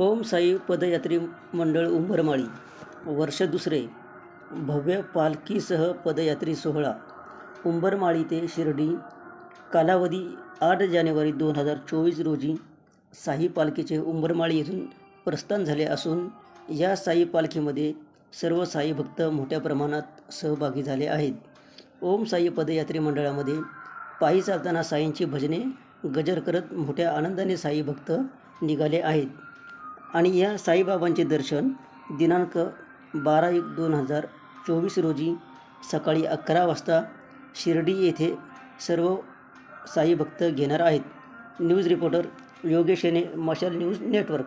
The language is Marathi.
ओम साई पदयात्री मंडळ उंबरमाळी वर्ष दुसरे भव्य पालखीसह पदयात्री सोहळा उंबरमाळी ते शिर्डी कालावधी आठ जानेवारी दोन हजार चोवीस रोजी साई पालखीचे उंबरमाळी येथून प्रस्थान झाले असून या साई पालखीमध्ये सर्व साई भक्त मोठ्या प्रमाणात सहभागी झाले आहेत. ओम साई पदयात्री मंडळामध्ये पायी चालताना साईंची भजने गजर करत मोठ्या आनंदाने साई भक्त निघाले आहेत. आणि या साईबाबांचे दर्शन दिनांक बारा एक दोन हजार चोवीस रोजी सकाळी अकरा वाजता शिर्डी येथे सर्व साई भक्त घेणार आहेत. न्यूज रिपोर्टर योगेश येणे मशाल न्यूज नेटवर्क.